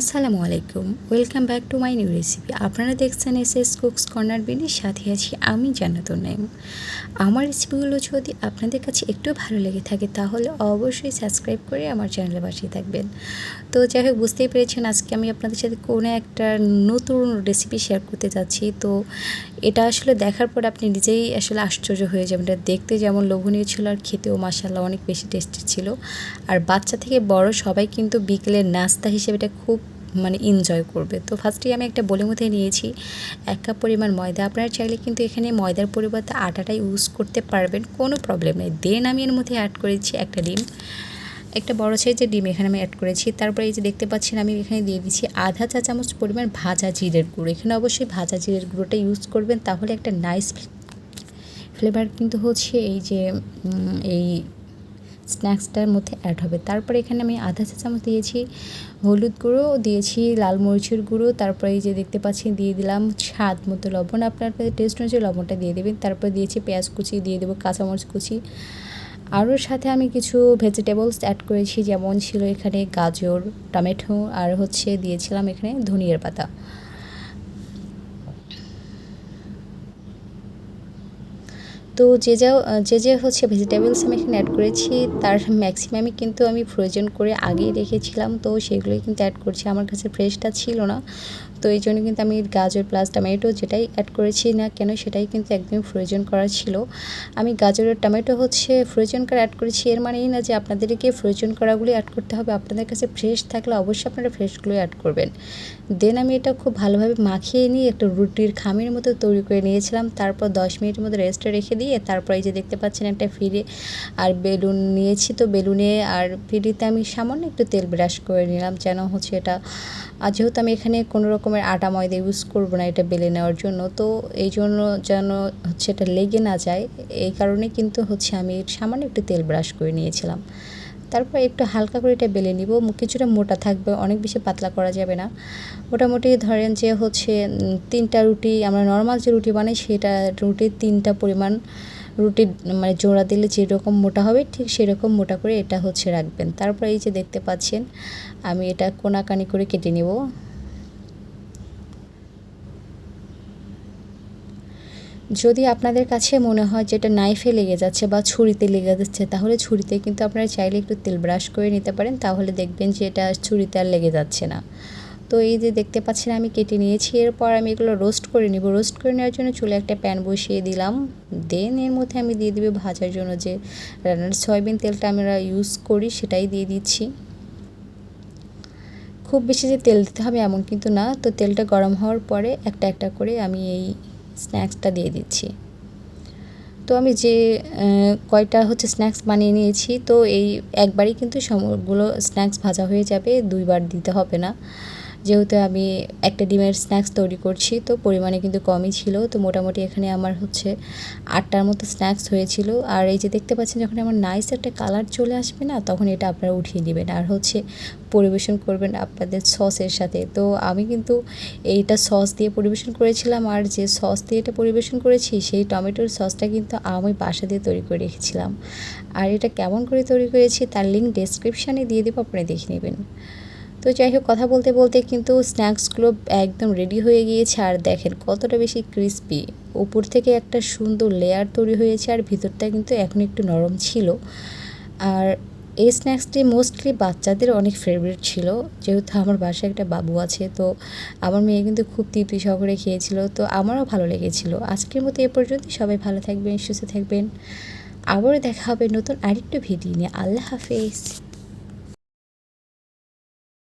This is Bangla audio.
আসসালামু আলাইকুম। Welcome back to my new recipe আপনারা দেখছেন এস এস কুকস কর্নার বিনের সাথে আছি আমি জান্নাতুর নাইম আমার রেসিপিগুলো যদি আপনাদের কাছে একটু ভালো লেগে থাকে, তাহলে অবশ্যই সাবস্ক্রাইব করে আমার চ্যানেলে পাশে থাকবেন। তো যাই হোক, বুঝতেই পেরেছেন আজকে আমি আপনাদের সাথে কোনো একটা নতুন রেসিপি শেয়ার করতে যাচ্ছি। তো এটা আসলে দেখার পর আপনি নিজেই আসলে আশ্চর্য হয়ে যাবেন। এটা দেখতে যেমন লোভনীয় ছিল আর খেতেও মাসাল্লাহ অনেক বেশি টেস্টি ছিল। আর বাচ্চা থেকে বড় সবাই কিন্তু বিকেলের নাস্তা হিসেবে এটা খুব মানে এনজয় করবে। তো ফার্স্টেই আমি একটা বলের মধ্যে নিয়েছি, এক কাপ পরিমাণ ময়দা। আপনারা চাইলে কিন্তু এখানে ময়দার পরিবর্তে আটাটা ইউজ করতে পারবেন, কোনো প্রবলেম নেই। দেন আমি এর মধ্যে অ্যাড করেছি একটা ডিম, একটা বড় সাইজের ডিম এখানে আমি অ্যাড করেছি। তারপরে এই যে দেখতে পাচ্ছেন, আমি এখানে দিয়ে দিচ্ছি আধা চা চামচ পরিমাণ ভাজা জিরের গুঁড়ো। এখানে অবশ্যই ভাজা জিরের গুঁড়োটা ইউজ করবেন, তাহলে একটা নাইস ফ্লেভার কিন্তু হচ্ছে এই যে এই স্ন্যাক্সটার মধ্যে অ্যাড হবে। তারপরে এখানে আমি আধা চা চামচ দিয়েছি হলুদ গুঁড়ো, দিয়েছি লাল মরিচের গুঁড়ো, তারপরে এই যে দেখতে পাচ্ছি দিয়ে দিলাম স্বাদ মতো লবণ। আপনার টেস্ট অনুযায়ী লবণটা দিয়ে দেবেন। তারপরে দিয়েছি পেঁয়াজ কুচি, দিয়ে দেবো কাঁচামরিচ কুচি। আরও সাথে আমি কিছু ভেজিটেবলস অ্যাড করেছি, যেমন ছিল এখানে গাজর, টমেটো, আর হচ্ছে দিয়েছিলাম এখানে ধনিয়ার পাতা। তো যে যা, যে যে হচ্ছে ভেজিটেবলস আমি এখানে অ্যাড করেছি, তার ম্যাক্সিমামই কিন্তু আমি প্রয়োজন করে আগেই রেখেছিলাম, তো সেগুলোই কিন্তু অ্যাড করছি। আমার কাছে ফ্রেশটা ছিল না। তো এই জন্য কিন্তু আমি গাজর প্লাস টমেটো যেটাই অ্যাড করেছি না কেন সেটাই কিন্তু একদমই ফ্রোজেন করা ছিল। আমি গাজর আর টমেটো হচ্ছে ফ্রোজেন করে অ্যাড করেছি, এর মানেই না যে আপনাদেরকে ফ্রোজেন করাগুলি অ্যাড করতে হবে। আপনাদের কাছে ফ্রেশ থাকলে অবশ্যই আপনারা ফ্রেশগুলোই অ্যাড করবেন। দেন আমি এটা খুব ভালোভাবে মাখিয়ে নিয়ে একটা রুটির খামির মতো তৈরি করে নিয়েছিলাম। তারপর দশ মিনিটের মতো রেস্টে রেখে দিয়ে তারপর এই যে দেখতে পাচ্ছেন একটা ফিরে আর বেলুন নিয়েছি। তো বেলুনে আর ফিরিতে আমি সামান্য একটু তেল ব্রাশ করে নিলাম যেন হচ্ছে এটা, আর যেহেতু আমি এখানে কোনো রকমের আটা ময়দা ইউজ করব না এটা বেলে নেওয়ার জন্য। তো এই জন্য যেন হচ্ছে এটা লেগে না যায়, এই কারণে কিন্তু হচ্ছে আমি সামান্য একটু তেল ব্রাশ করে নিয়েছিলাম। তারপর একটু হালকা করে এটা বেলে নিব কিছুটা মোটা থাকবে, অনেক বেশি পাতলা করা যাবে না। মোটামুটি ধরেন যে হচ্ছে তিনটা রুটি, আমরা নর্মাল যে রুটি বানাই সেটা রুটির তিনটা পরিমাণ রুটি মানে জোড়া দিলে যেরকম মোটা হবে ঠিক সেরকম মোটা করে এটা হচ্ছে রাখবেন। তারপর এই যে দেখতে পাচ্ছেন, আমি এটা কোনাকানি করে কেটে নেব। যদি আপনাদের কাছে মনে হয় যেটা নাইফে লেগে যাচ্ছে বা ছুরিতে লেগে যাচ্ছে, তাহলে ছুরিতে কিন্তু আপনারা চাইলে একটু তেল ব্রাশ করে নিতে পারেন, তাহলে দেখবেন যে এটা ছুরিতে আর লেগে যাচ্ছে না। তো এই যে দেখতে পাচ্ছেন আমি কেটে নিয়েছি, এরপর আমি এগুলো রোস্ট করে নিব। রোস্ট করে নেওয়ার জন্য চুলে একটা প্যান বসিয়ে দিলাম। দেন এর মধ্যে আমি দিয়ে দেবো ভাজার জন্য যে রান্নার সয়াবিন তেলটা আমরা ইউজ করি, সেটাই দিয়ে দিচ্ছি। খুব বেশি যে তেল দিতে হবে এমন কিন্তু না। তো তেলটা গরম হওয়ার পরে একটা একটা করে আমি এই স্ন্যাক্সটা দিয়ে দিচ্ছি। তো আমি যে কয়টা হচ্ছে স্ন্যাক্স বানিয়ে নিয়েছি, তো এই একবারই কিন্তু সমগুলো স্ন্যাক্স ভাজা হয়ে যাবে, দুইবার দিতে হবে না। যেহেতু আমি একটা ডিমের স্ন্যাক্স তৈরি করছি, তো পরিমাণে কিন্তু কমই ছিল। তো মোটামুটি এখানে আমার হচ্ছে আটটার মতো স্ন্যাক্স হয়েছিল। আর এই যে দেখতে পাচ্ছেন, যখন আমার নাইস একটা কালার চলে আসবে না, তখন এটা আপনারা উঠিয়ে নেবেন। আর হচ্ছে পরিবেশন করবেন আপনাদের সসের সাথে। তো আমি কিন্তু এইটা সস দিয়ে পরিবেশন করেছিলাম। আর যে সস দিয়ে এটা পরিবেশন করেছি, সেই টমেটোর সসটা কিন্তু আমি বাসা দিয়ে তৈরি করে রেখেছিলাম। আর এটা কেমন করে তৈরি করেছি, তার লিঙ্ক ডেসক্রিপশানে দিয়ে দেবো আপনি দেখে নেবেন। তো যাই হোক, কথা বলতে বলতে কিন্তু স্ন্যাক্সগুলো একদম রেডি হয়ে গিয়েছে। আর দেখেন কতটা বেশি ক্রিস্পি উপর থেকে একটা সুন্দর লেয়ার তৈরি হয়েছে আর ভিতরটা কিন্তু এখন একটু নরম ছিল। আর এই স্ন্যাক্সটি মোস্টলি বাচ্চাদের অনেক ফেভারিট ছিল। যেহেতু আমার বাসায় একটা বাবু আছে, তো আমার মেয়ে কিন্তু খুব তৃপ্তি সহকারে খেয়েছিল, তো আমারও ভালো লেগেছিল। আজকের মতো এ পর্যন্ত। সবাই ভালো থাকবেন, সুস্থ থাকবেন। আবারও দেখা হবে নতুন আরেকটু ভিডিও নিয়ে। আল্লাহ হাফেজ।